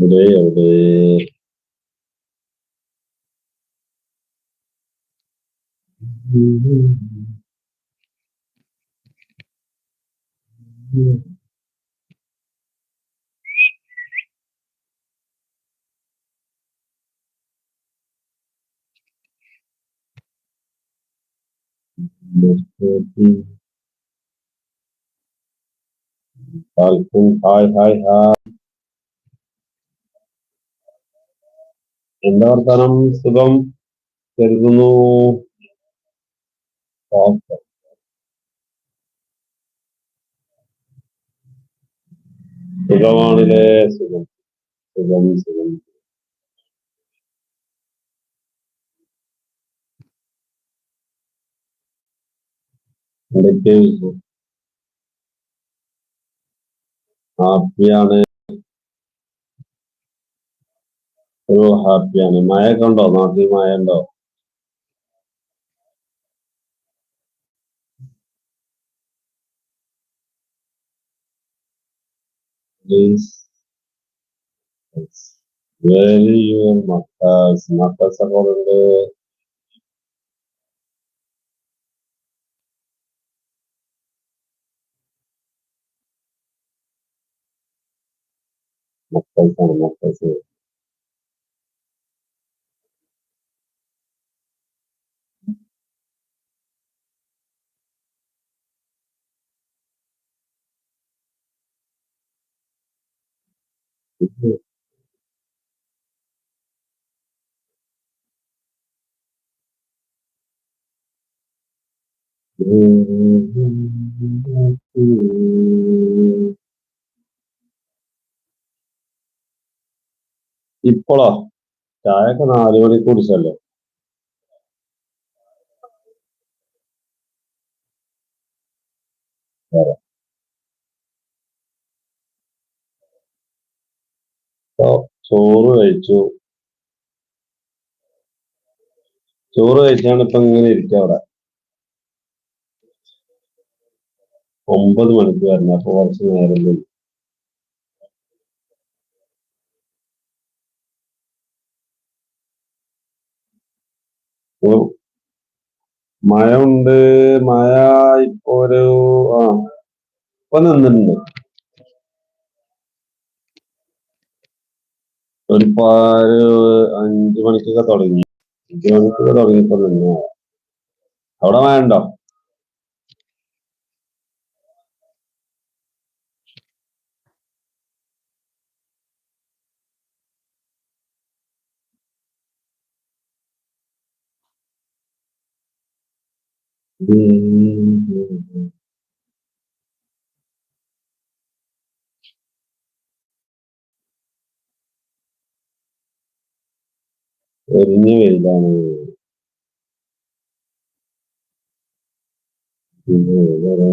എവിടെ എവിടെ falcon hi hi hi എന്താ വർത്താനം സുഖം കരുതുന്നു. ഓക്കെ. സുഖമാണില്ലേ? സുഖം. സുഖം സുഖം. എന്തൊക്കെ ഹാപ്പിയാണ്. ഒരു ഹാപ്പിയാണ് മഴയൊക്കെ ഉണ്ടോ നാട്ടിൽ മഴ ഉണ്ടോ Please, very your മക്കാസ് മക്കാസ് ഒക്കെ ഉണ്ട് മക്കാസ് ആണ് ഇപ്പോഴോ ചായയൊക്കെ നാല് മണിക്ക് കുടിച്ചല്ലേ? ചോറ് കഴിച്ചു. ചോറ് കഴിച്ചാണ് ഇപ്പൊ ഇങ്ങനെ ഇരിക്കുക അവിടെ. ഒമ്പത് മണിക്ക് വരണം അപ്പൊ കുറച്ച് നേരം വൈകി. മഴ ഉണ്ട് മഴ ഇപ്പൊ ഒരു ആ ഇപ്പൊ നിന്നിട്ടുണ്ട്. ഒരു പാൽ അഞ്ചു മണിക്കൊക്കെ തുടങ്ങി. അഞ്ചു മണിക്കൊക്കെ തുടങ്ങിയപ്പോ നിന്നു. അവിടെ ഉണ്ടോ എരിഞ്ഞ വെയിലാണ് പിന്നെ വേറെ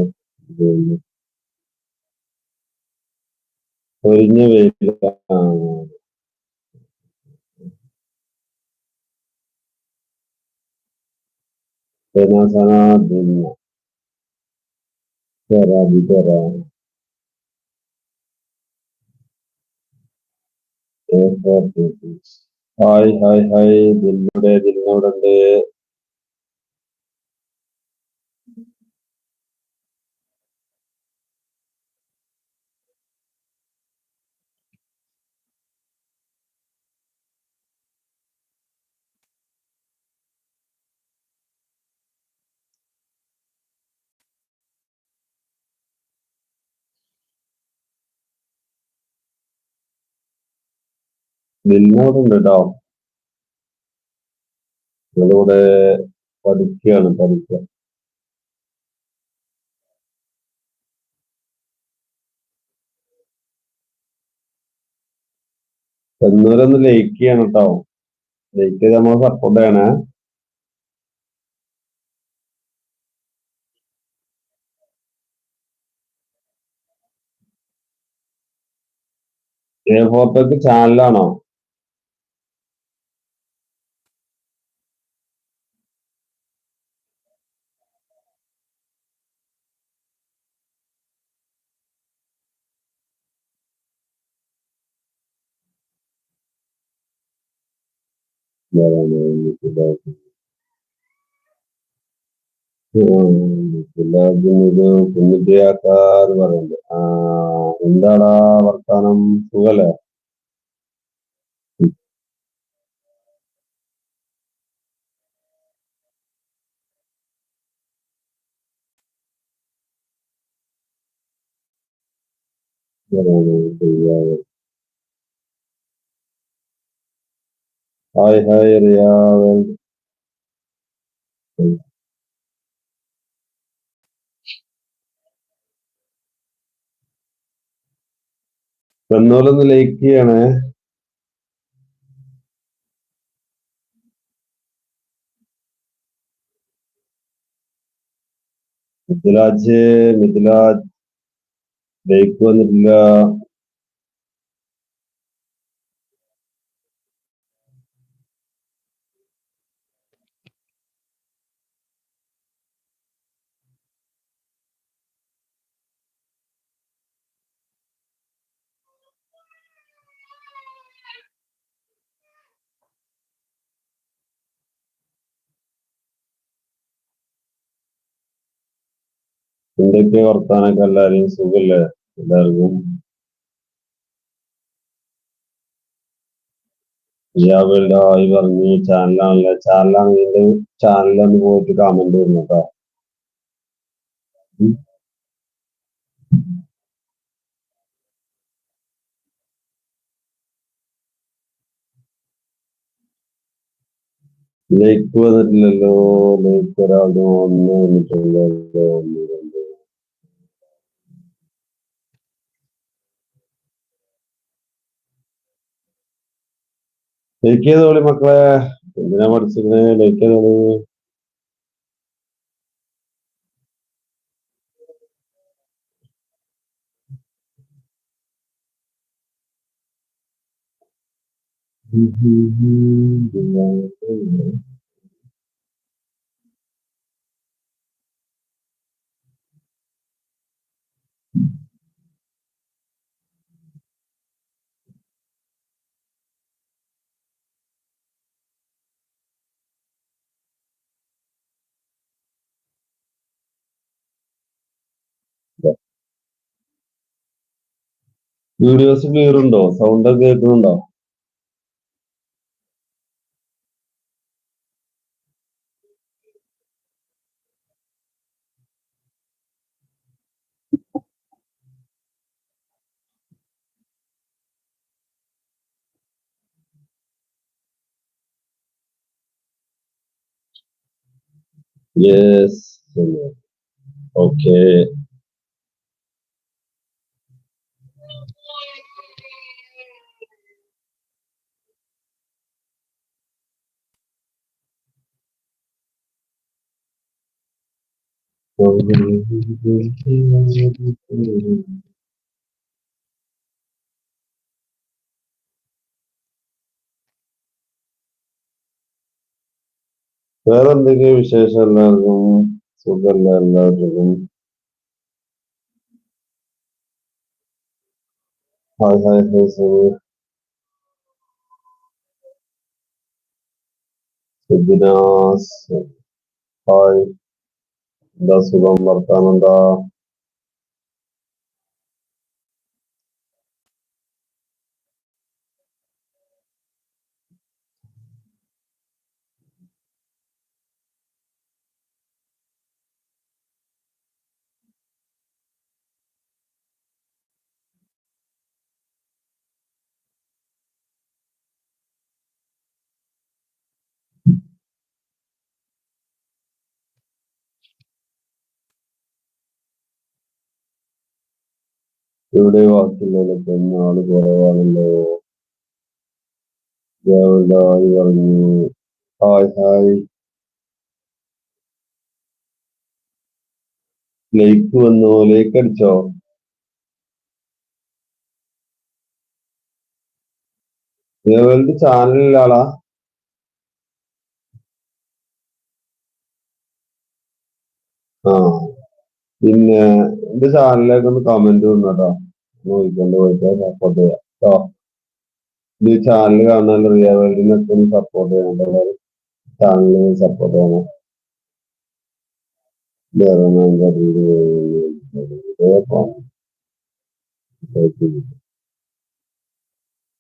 സനാസന ദിന തെറ വിതറ ഹായ് ഹായ്. ഹായ് ദിൽനോടെ ദിൽനോടെ ഉണ്ട് കേട്ടോ നിങ്ങളിവിടെ പഠിക്കുകയാണ് പഠിക്കുക. ചെന്നൂരൊന്ന് ലൈക്ക് ചെയ്യണം കേട്ടോ ലൈക്ക് ചെയ്ത് നമ്മൾ സപ്പോർട്ട് ചെയ്യണേ എ ഫോർട്ടോക്ക് ചാനലാണോ കുഞ്ഞിയാക്കാന്ന് പറയുന്നുണ്ട് ആ എന്താടാ വർത്താനം സുഖല്ലേ റിയാവ് ഹായ് ഹായ് റിയാവ് വന്നോലൊന്ന് ലൈക്ക് ചെയ്യണേ. മിഥിലാജ് മിഥിലാജ് ലൈക്ക് വന്നിട്ടില്ല. എന്തൊക്കെ വർത്താനൊക്കെ എല്ലാരും സുഖല്ലേ? എല്ലാവർക്കും? ഈ പറഞ്ഞു ചാനലാണല്ലേ? ചാനലാണെങ്കിൽ എന്റെ ചാനലൊന്ന് പോയിട്ട് കമന്റ് വരുന്നു കേട്ടോ. ലൈക്ക് വന്നിട്ടില്ലല്ലോ. ലൈക്ക് ഒരാളുടെ ഒന്ന് വന്നിട്ടുള്ളല്ലോ ഒന്ന് രണ്ട് ലൈക്ക് ചെയ്തോളി മക്കളെ എന്തിനാ പഠിച്ചിരുന്നത് ലൈക്ക് വീഡിയോസ് ക്ലിയർ ഉണ്ടോ സൗണ്ട് ഒക്കെ കേൾക്കുന്നുണ്ടോ യെസ് ഓക്കെ വേറെ എന്തൊക്കെയാ വിശേഷം എല്ലാവർക്കും സുഖല്ല എല്ലാവർക്കും hi hi hi Sameer Subinas hi дасуламартанында ഇവിടെ ബാക്കിയുള്ളവരൊക്കെ ആൾ കുറവാണല്ലോ. ഹായ് പറഞ്ഞു. Hi hi. ലൈക്ക് വന്നു. ലൈക്ക് അടിച്ചോ? ദേവന്റെ ചാനലിലെ ആളാ. ആ. പിന്നെ എന്റെ ചാനലിലേക്ക് ഒന്ന് കമന്റ് ഇടണം കേട്ടോ നോക്കിക്കൊണ്ട് പോയിട്ട് സപ്പോർട്ട് ചെയ്യാം കേട്ടോ ഇത് ചാനൽ കാണാൻ റിയ വേൾഡിനൊക്കെ ഒന്ന് സപ്പോർട്ട് ചെയ്യണം ചാനൽ സപ്പോർട്ട് ചെയ്യണം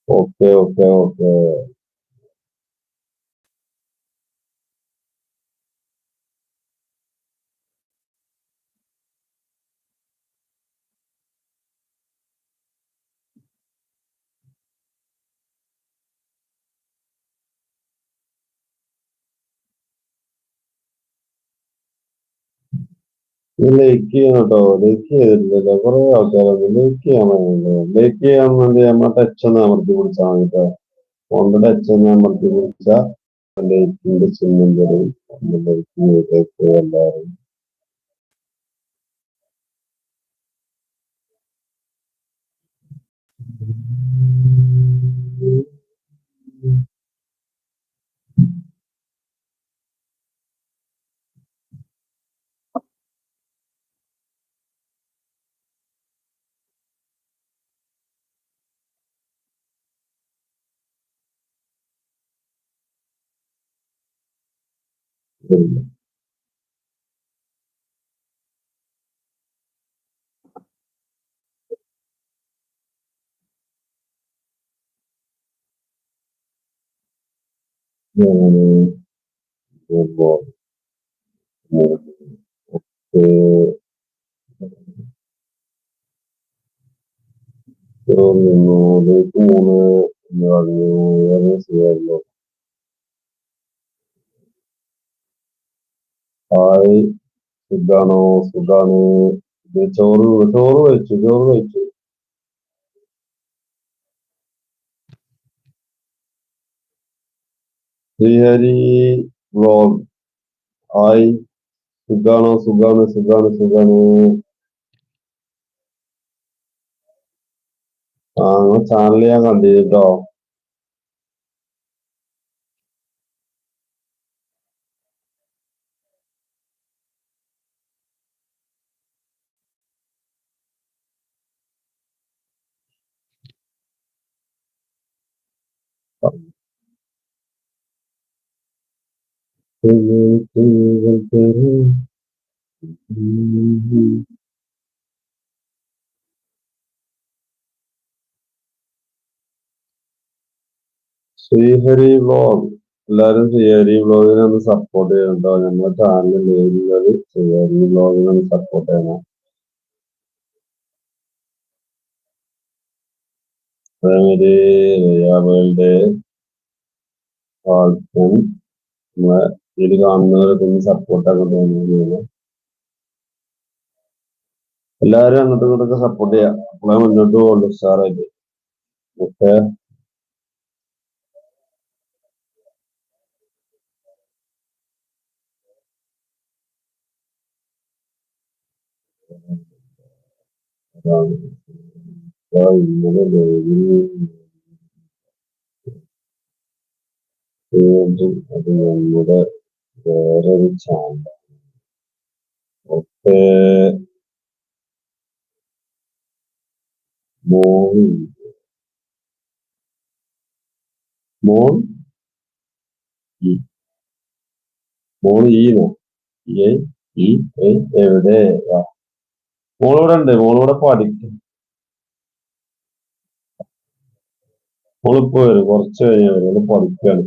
ഓക്കെ ഓക്കെ ഓക്കെ ലൈക്ക് ചെയ്യണം കേട്ടോ ലൈക്ക് ചെയ്തിട്ടില്ലല്ലോ കുറെ ആൾക്കാരൊന്നും ലൈക്ക് ചെയ്യാൻ വേണ്ടി നമ്മൾ ടച്ച് ഒന്ന് അമർത്തി പിടിച്ചാൽ മതി കേട്ടോ ഫോണിന്റെ ടച്ച് ഒന്ന് അമർത്തി പിടിച്ചാൽ ലൈക്കിന്റെ ചിഹ്നം തരും. ലൈക്ക് ചെയ്തേക്ക് എല്ലാവരും. ഞാൻ ഇപ്പോ ഓക്കെ നിന്നു ലൈക്ക് മൂന്ന് എന്ന് പറഞ്ഞു ഏറെ ചെയ്യാമല്ലോ ഹായ് സുഖാണോ? സുഖാണ്. ഇത് ചോറ് ചോറ് കഴിച്ചു ചോറ് കഴിച്ചു. ശ്രീഹരി വ്ളോഗ് ഹായ് സുഖാണോ? സുഖാണ് സുഖാണ് സുഖാണ്. ആ നിങ്ങളെ ചാനൽ ഞാൻ കണ്ടിട്ടോ ശ്രീഹരി ബ്ലോഗ് എല്ലാരും ശ്രീഹരി ബ്ലോഗിനെ ഒന്ന് സപ്പോർട്ട് ചെയ്യണ്ടോ ഞങ്ങളുടെ ചാനൽ നേരുന്നത് ശ്രീഹരി ബ്ലോഗിനെ ഒന്ന് സപ്പോർട്ട് ചെയ്യണം അതേമാതിരി ഒന്ന് സപ്പോർട്ട് ആക്കാൻ തോന്നുന്നു എല്ലാവരും അങ്ങോട്ടും ഇങ്ങോട്ടൊക്കെ സപ്പോർട്ട് ചെയ്യാം. അപ്പോഴേ മുന്നോട്ട് പോകുള്ളൂ ഉഷാറായിട്ട്. ഓക്കെ. അത് നമ്മുടെ വേറൊരു ചാനൽ ഒക്കെ മോൺ മോൺ മോൻ ഈനോ ഈ എവിടെ? മോളിവിടെ ഉണ്ട് മോളിവിടെ പഠിക്കും. മോളിപ്പോ വരും കുറച്ച് കഴിഞ്ഞ് വരും പഠിക്കാണ്.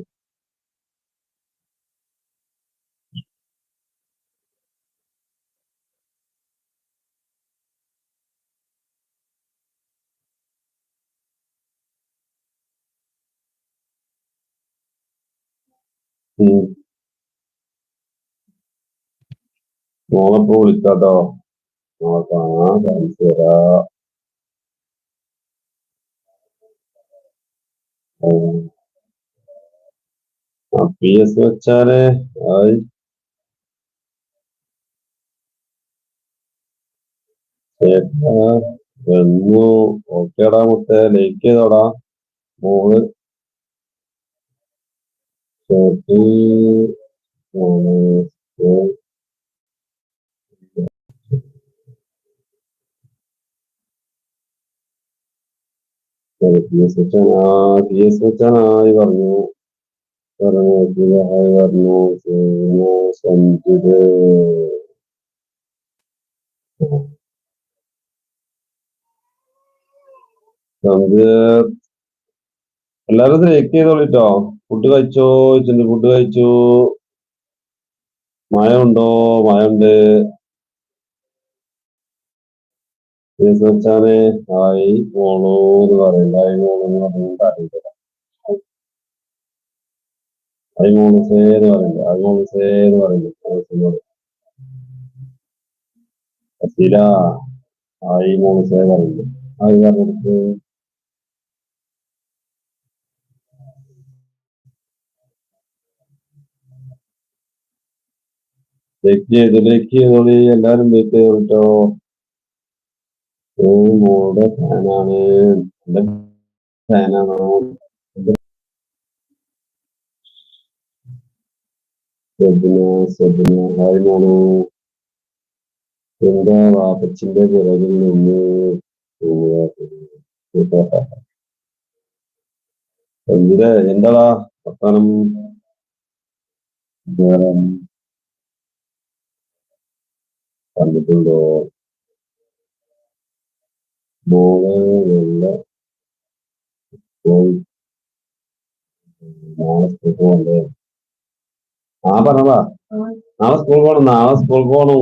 മോളിപ്പോ വിളിക്കാട്ടോ. മോളെ കാണാം. പി എസ് വെച്ചാൽ വന്നു. ഓക്കേടാ മുത്തേ ലൈക്ക് ചെയ്തോടാ. മോൾ വെച്ചാൻ ആയി പറഞ്ഞു പറഞ്ഞു സഞ്ജിത് എല്ലാരും ചെക്ക് ചെയ്തോളിട്ടോ. ഫുഡ് കഴിച്ചോ? ചെന്ന് ഫുഡ് കഴിച്ചു? മഴ ഉണ്ടോ മഴ ഉണ്ട് കേസ് വെച്ചാൽ ആയി മോളൂ എന്ന് പറയും ആയി മോളൂ എന്ന് പറഞ്ഞിട്ട് അറിയില്ല ഹായ് മോളുസേ എന്ന് പറയില്ല ഹായ് മോളുസേ എന്ന് പറയണ്ട. അസീല ആയി മോളുസേ പറയില്ല ആയി പറഞ്ഞിട്ട് ലേക്ക് ചെയ്ത് ലേക്ക് ചെയ്തോളി എല്ലാരും ലൈക്ക് ചെയ്ത് കേട്ടോ മോളുടെ ഫാനാണ്. എന്റെ ഫാനാണോ? ഹായ് പിറകിൽ നിന്ന്? എന്താ? എന്താടാ വർത്താനം? നല്ല നാളെ സ്കൂൾ ആ. പറഞ്ഞതാ നാളെ സ്കൂൾ പോകണം നാളെ സ്കൂൾ പോകണം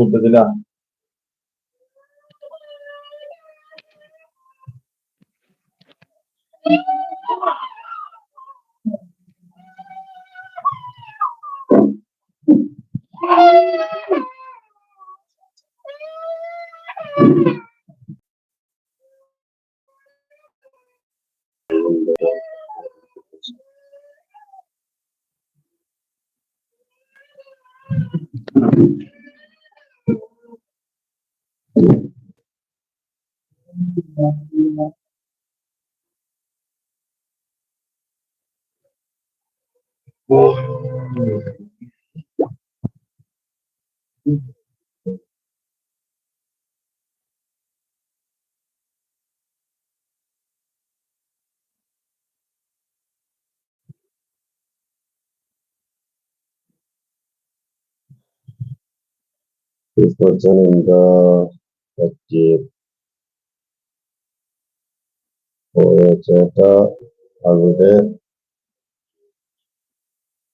this person in the Sajjit. ഓരോ ചേട്ട അവിടെ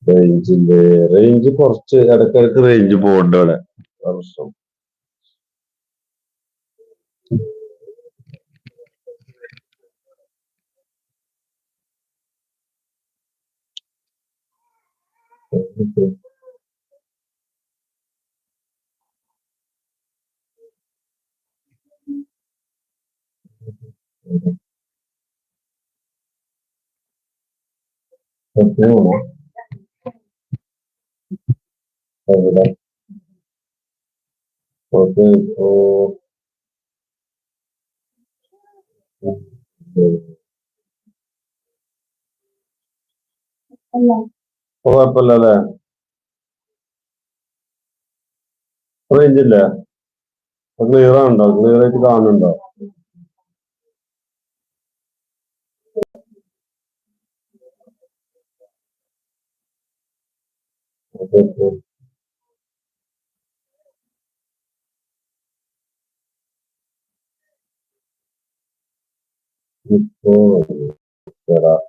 റേഞ്ചില്ലേ റേഞ്ച് കുറച്ച് ഇടക്കിടക്ക് റേഞ്ച് പോകണ്ട അവിടെ പ്രശ്നം Thank you. 21. Ayudar. Porque o. റേഞ്ചില്ലേ ക്ലിയർ ആണോ ക്ലിയർ ആയിട്ട് കാണുന്നുണ്ടോ ഓക്കെ ഓക്കെ ഇപ്പോ തരാം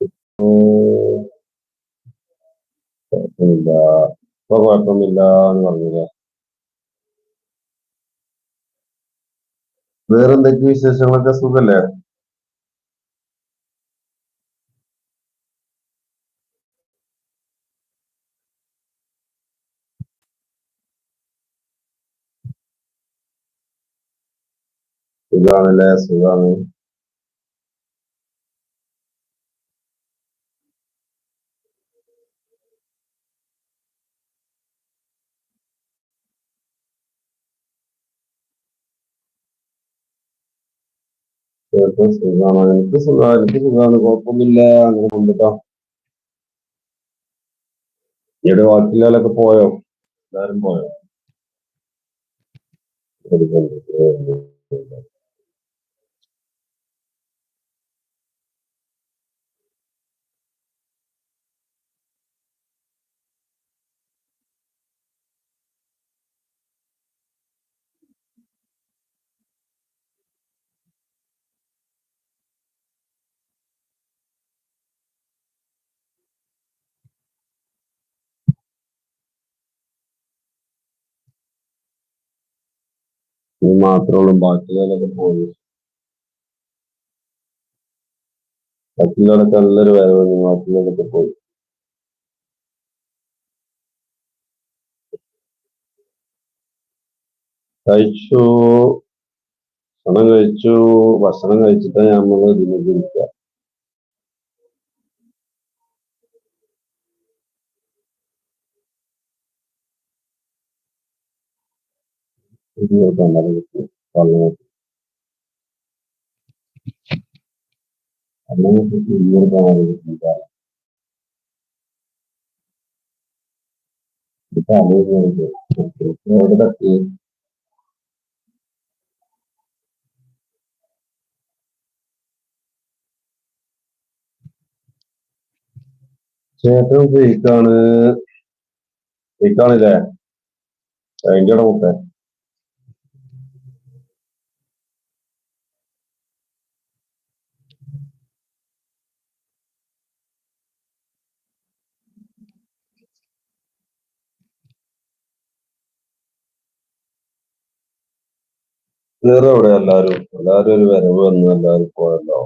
ഇപ്പോ കുഴപ്പമില്ല ഇപ്പൊ കുഴപ്പമില്ല എന്ന് പറഞ്ഞില്ലേ വേറെന്തൊക്കെ വിശേഷങ്ങളൊക്കെ സുഖല്ലേ? സുഖാണല്ലേ? സുഖാണ്. സുഖാണ്. എനിക്ക് സുഖമാണ് എനിക്ക് സുഖമാണ് കുഴപ്പമൊന്നുമില്ല. അങ്ങനെ കൊണ്ടിട്ടോ ഇവിടെ ബാക്കിയുള്ളവരൊക്കെ പോയോ? എല്ലാരും പോയോ? ഇത് മാത്രമുള്ളൂ ബാക്കിയുള്ളതൊക്കെ പോയി. ബാക്കിയുള്ളതൊക്കെ നല്ലൊരു വരവുണ്ട് ബാക്കിയുള്ളതൊക്കെ പോയി. കഴിച്ചു ഭക്ഷണം കഴിച്ചു ഭക്ഷണം കഴിച്ചിട്ടാണ് നമ്മൾ ഇതിനെ ഇരിക്കുക ചേട്ടൻ ഫേക്കാണ് ഫേക്കാണില്ലേ അതിന്റെ മുട്ട. വേറെ എവിടെ എല്ലാരും എല്ലാരും ഒരു വരവ് വന്ന് എല്ലാരും പോയല്ലോ.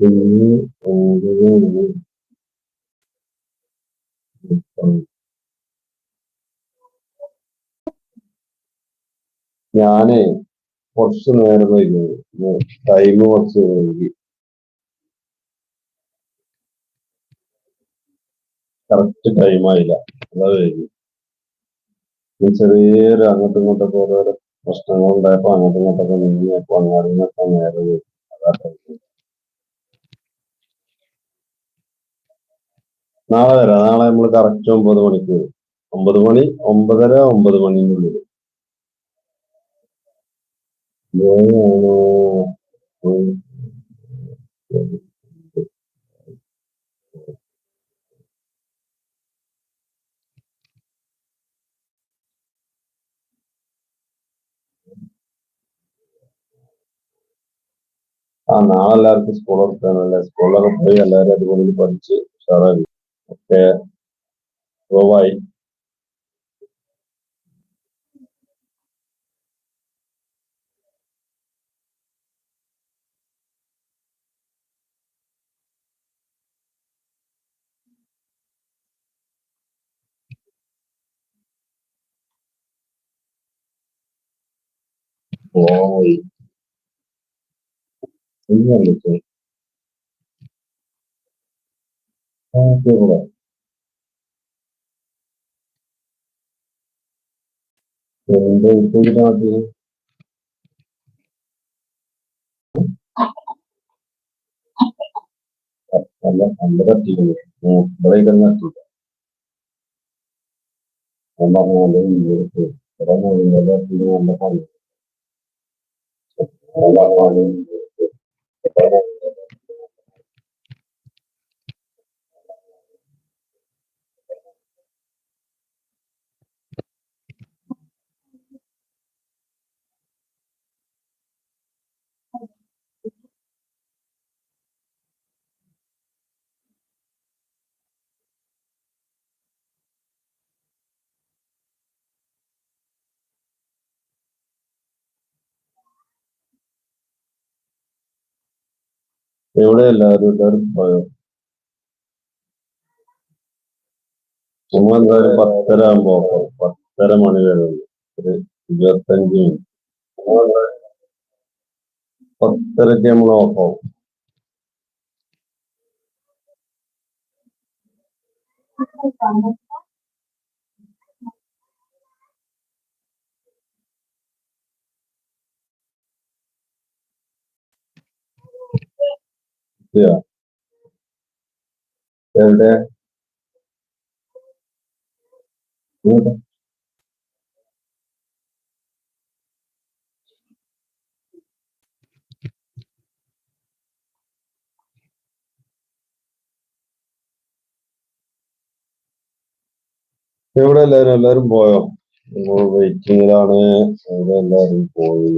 ഇനി ഒമ്പത് ഞാനേ കുറച്ച് നേരം വൈകി ടൈം കുറച്ച് കറക്റ്റ് ടൈം ആയില്ല. അതാ ചെറിയൊരു അങ്ങോട്ടും ഇങ്ങോട്ടൊക്കെ ഓരോരോ പ്രശ്നങ്ങൾ ഉണ്ടായപ്പോ അങ്ങോട്ടും ഇങ്ങോട്ടൊക്കെ നീങ്ങിയപ്പോ അങ്ങാടി നിന്നൊക്കെ നേരെ വൈകി. അതാ. നാളെ വരാം. നാളെ നമ്മൾ കറക്റ്റ് ഒമ്പത് മണിക്ക് വരും. ഒമ്പത് മണി ഒമ്പതര ഒമ്പത് മണിന്റെ ഏഴാണോ? ഉം. ആ നാളെ എല്ലാവർക്കും സ്കൂൾ തുറക്കാണല്ലേ സ്കൂളിലൊക്കെ പോയി എല്ലാവരും അടിപൊളിയിൽ പഠിച്ച് ഉഷാറായി ഒക്കെ ഗോവായി Oh, iya gitu. Oke, oke. Jadi itu kita lagi. Allah Allah di mulai dengan tuh. Allah mengalami itu. Karena mengalami Thank you. എവിടെ എല്ലാവരും എല്ലാവരും പോയോ നമ്മളെന്തായാലും പത്തര ആകുമ്പോ. പത്തര മണി വരെ. ഒരു ഇരുപത്തഞ്ച് മിനിറ്റ് പത്തരക്ക് നമ്മൾ ഓഫാവും Thank എവിടെ ഇങ്ങോട്ട്. എവിടെ എല്ലാരും എല്ലാരും പോയോ? വെയിറ്റിംഗിലാണ് ഇവിടെ എല്ലാരും പോയി?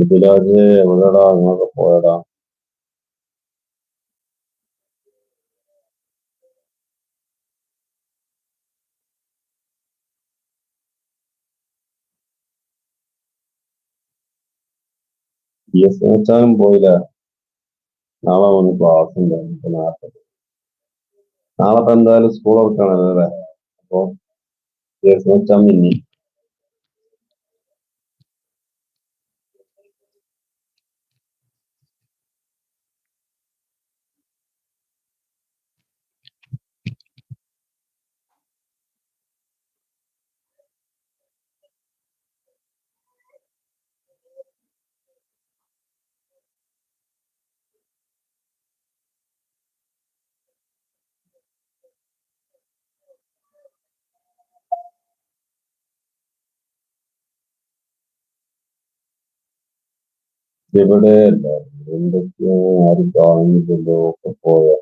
ഇതിലാജ് എവിടെടാ? അങ്ങോട്ട് പോയടാ. വെച്ചാലും പോയില്ല? നാളെ ഒന്ന് ക്ലാസ് ഉണ്ട്. നാളെ. നാളെ എന്തായാലും സ്കൂൾ ഓർക്കാണല്ലേ അല്ലേ? അപ്പൊ മിന്നി ഇവിടെ അല്ല എന്തൊക്കെയോ ആരും കാണുന്നില്ലല്ലോ. ഒക്കെ പോയോ?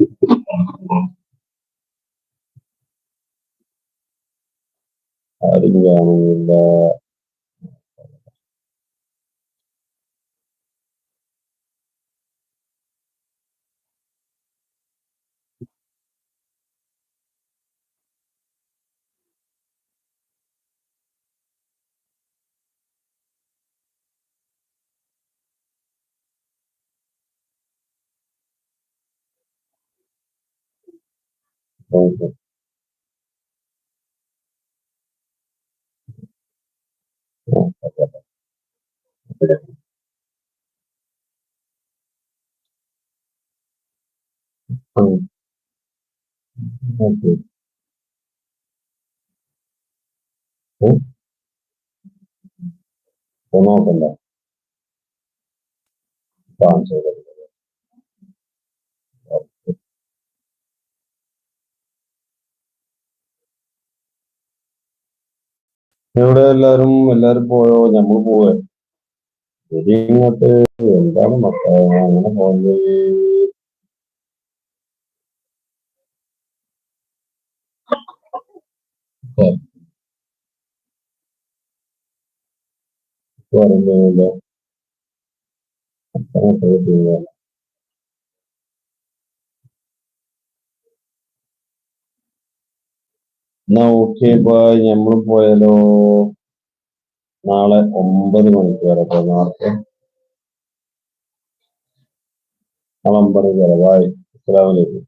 Alhamdulillah. ആരും കാണുന്നില്ല ഓക്കെ. ആ, ഓക്കെ. ഓക്കെ. ഉം. ഓക്കെ. ഉം. ഇപ്പൊ നോക്കണ്ട കാണിച്ചു തരാം. ഓക്കെ. എവിടെ എല്ലാരും എല്ലാരും പോയോ? ഞമ്മൾ പോവേ. എന്താണ് അങ്ങനെ പോകുന്നത് പറയുന്നില്ല എന്നാ ഓക്കെ ബായ് ഞമ്മൾ പോയാലോ? നാളെ ഒമ്പത് മണിക്ക് വരെ നേരത്തെ നാളെ ഒമ്പത് വരെ. ബായ് അസ്സലാമു അലൈക്കും.